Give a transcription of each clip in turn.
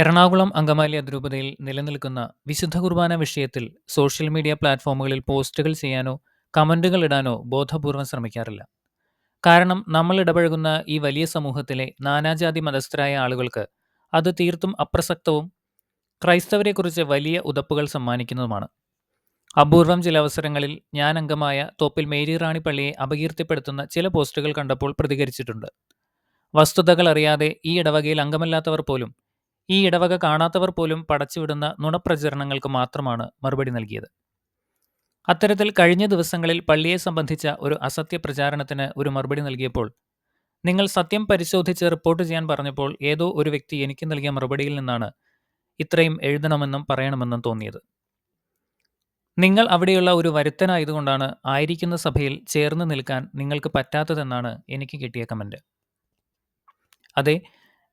എറണാകുളം അങ്കമാലി അതിരൂപതയിൽ നിലനിൽക്കുന്ന വിശുദ്ധ കുർബാന വിഷയത്തിൽ സോഷ്യൽ മീഡിയ പ്ലാറ്റ്ഫോമുകളിൽ പോസ്റ്റുകൾ ചെയ്യാനോ കമന്റുകൾ ഇടാനോ ബോധപൂർവം ശ്രമിക്കാറില്ല. കാരണം നമ്മൾ ഇടപഴകുന്ന ഈ വലിയ സമൂഹത്തിലെ നാനാജാതി മതസ്ഥരായ ആളുകൾക്ക് അത് തീർത്തും അപ്രസക്തവും ക്രൈസ്തവരെക്കുറിച്ച് വലിയ ഉതപ്പുകൾ സമ്മാനിക്കുന്നതുമാണ്. അപൂർവം ചില അവസരങ്ങളിൽ ഞാൻ അംഗമായ തോപ്പിൽ മേരി റാണി പള്ളിയെ അപകീർത്തിപ്പെടുത്തുന്ന ചില പോസ്റ്റുകൾ കണ്ടപ്പോൾ പ്രതികരിച്ചിട്ടുണ്ട്. വസ്തുതകൾ അറിയാതെ ഈ ഇടവകയിൽ അംഗമല്ലാത്തവർ പോലും ഈ ഇടവക കാണാത്തവർ പോലും പടച്ചുവിടുന്ന നുണപ്രചരണങ്ങൾക്ക് മാത്രമാണ് മറുപടി നൽകിയത്. അത്തരത്തിൽ കഴിഞ്ഞ ദിവസങ്ങളിൽ പള്ളിയെ സംബന്ധിച്ച ഒരു അസത്യ പ്രചാരണത്തിന് ഒരു മറുപടി നൽകിയപ്പോൾ നിങ്ങൾ സത്യം പരിശോധിച്ച് റിപ്പോർട്ട് ചെയ്യാൻ പറഞ്ഞപ്പോൾ ഏതോ ഒരു വ്യക്തി എനിക്ക് നൽകിയ മറുപടിയിൽ നിന്നാണ് ഇത്രയും എഴുതണമെന്നും പറയണമെന്നും തോന്നിയത്. നിങ്ങൾ അവിടെയുള്ള ഒരു വരുത്തനായതുകൊണ്ടാണ് ആയിരിക്കുന്ന സഭയിൽ ചേർന്ന് നിൽക്കാൻ നിങ്ങൾക്ക് പറ്റാത്തതെന്നാണ് എനിക്ക് കിട്ടിയ കമന്റ് അതെ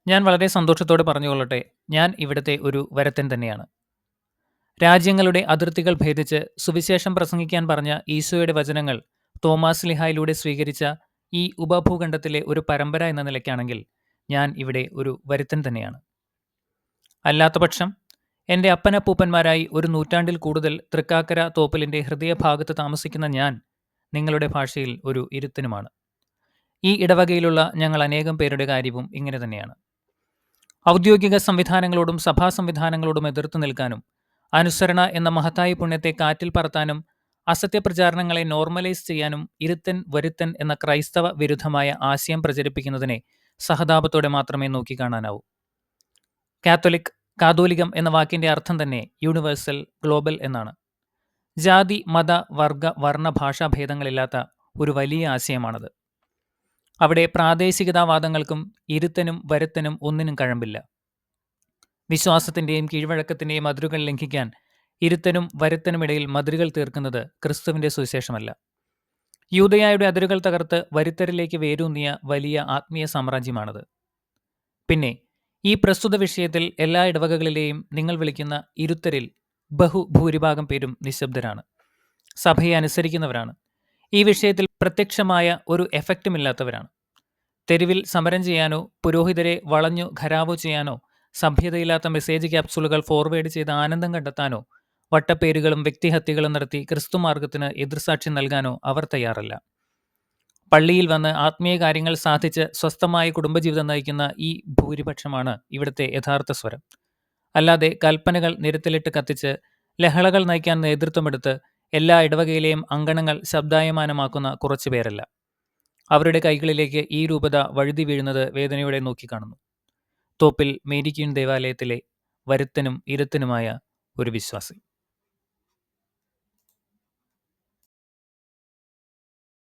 ഞാൻ വളരെ സന്തോഷത്തോടെ പറഞ്ഞുകൊള്ളട്ടെ ഞാൻ ഇവിടുത്തെ ഒരു വരത്തൻ തന്നെയാണ്. രാജ്യങ്ങളുടെ അതിർത്തികൾ ഭേദിച്ച് സുവിശേഷം പ്രസംഗിക്കാൻ പറഞ്ഞ ഈശോയുടെ വചനങ്ങൾ തോമാസ് ലിഹായിലൂടെ സ്വീകരിച്ച ഈ ഉപഭൂഖണ്ഡത്തിലെ ഒരു പരമ്പര എന്ന നിലയ്ക്കാണെങ്കിൽ ഞാൻ ഇവിടെ ഒരു വരുത്തൻ തന്നെയാണ്. അല്ലാത്തപക്ഷം എന്റെ അപ്പനപ്പൂപ്പന്മാരായി ഒരു നൂറ്റാണ്ടിൽ കൂടുതൽ തൃക്കാക്കര തോപ്പലിന്റെ ഹൃദയഭാഗത്ത് താമസിക്കുന്ന ഞാൻ നിങ്ങളുടെ ഭാഷയിൽ ഒരു ഇരുത്തനുമാണ്. ഈ ഇടവകയിലുള്ള ഞങ്ങൾ അനേകം പേരുടെ കാര്യവും ഇങ്ങനെ തന്നെയാണ്. ഔദ്യോഗിക സംവിധാനങ്ങളോടും സഭാ സംവിധാനങ്ങളോടും എതിർത്തു നിൽക്കാനും അനുസരണ എന്ന മഹത്തായ പുണ്യത്തെ കാറ്റിൽ പറത്താനും അസത്യപ്രചാരണങ്ങളെ നോർമലൈസ് ചെയ്യാനും ഇരുത്തൻ വരുത്തൻ എന്ന ക്രൈസ്തവ വിരുദ്ധമായ ആശയം പ്രചരിപ്പിക്കുന്നതിനെ സഹതാപത്തോടെ മാത്രമേ നോക്കിക്കാണാനാവൂ. കാത്തോലിക് കാതോലികം എന്ന വാക്കിന്റെ അർത്ഥം തന്നെ യൂണിവേഴ്സൽ ഗ്ലോബൽ എന്നാണ്. ജാതി മത വർഗ വർണ ഭാഷാ ഭേദങ്ങളില്ലാത്ത ഒരു വലിയ ആശയമാണത്. അവിടെ പ്രാദേശികതാവാദങ്ങൾക്കും ഇരുത്തനും വരുത്തനും ഒന്നിനും കഴമ്പില്ല. വിശ്വാസത്തിന്റെയും കീഴ്വഴക്കത്തിന്റെയും അതിരുകൾ ലംഘിക്കാൻ ഇരുത്തനും വരുത്തനുമിടയിൽ മതിലുകൾ തീർക്കുന്നത് ക്രിസ്തുവിന്റെ സുവിശേഷമല്ല. യൂതയായുടെ അതിരുകൾ തകർത്ത് വരുത്തരിലേക്ക് വേരൂന്നിയ വലിയ ആത്മീയ സാമ്രാജ്യമാണത്. പിന്നെ ഈ പ്രസ്തുത വിഷയത്തിൽ എല്ലാ ഇടവകകളിലെയും നിങ്ങൾ വിളിക്കുന്ന ഇരുത്തരിൽ ബഹുഭൂരിഭാഗം പേരും നിശബ്ദരാണ്. സഭയെ അനുസരിക്കുന്നവരാണ്. ഈ വിഷയത്തിൽ പ്രത്യക്ഷമായ ഒരു എഫക്റ്റുമില്ലാത്തവരാണ്. തെരുവിൽ സമരം ചെയ്യാനോ പുരോഹിതരെ വളഞ്ഞു ഖരാവോ ചെയ്യാനോ സഭ്യതയില്ലാത്ത മെസ്സേജ് ക്യാപ്സൂളുകൾ ഫോർവേഡ് ചെയ്ത് ആനന്ദം കണ്ടെത്താനോ വട്ടപ്പേരുകളും വ്യക്തിഹത്യകളും നടത്തി ക്രിസ്തുമാർഗത്തിന് എതിർസാക്ഷി നൽകാനോ അവർ തയ്യാറല്ല. പള്ളിയിൽ വന്ന് ആത്മീയ കാര്യങ്ങൾ സാധിച്ച് സ്വസ്ഥമായ കുടുംബജീവിതം നയിക്കുന്ന ഈ ഭൂരിപക്ഷമാണ് ഇവിടുത്തെ യഥാർത്ഥ സ്വരം. അല്ലാതെ കൽപ്പനകൾ നിരത്തിലിട്ട് കത്തിച്ച് ലഹളകൾ നയിക്കാൻ നേതൃത്വമെടുത്ത് എല്ലാ ഇടവകയിലെയും അങ്കണങ്ങൾ ശബ്ദായമാനമാക്കുന്ന കുറച്ചു പേരല്ല. അവരുടെ കൈകളിലേക്ക് ഈ രൂപത വഴുതി വീഴുന്നത് വേദനയോടെ നോക്കിക്കാണുന്നു. തോപ്പിൽ മേരിക്കീൻ ദേവാലയത്തിലെ വരുത്തനും ഇരുത്തനുമായ ഒരു വിശ്വാസി.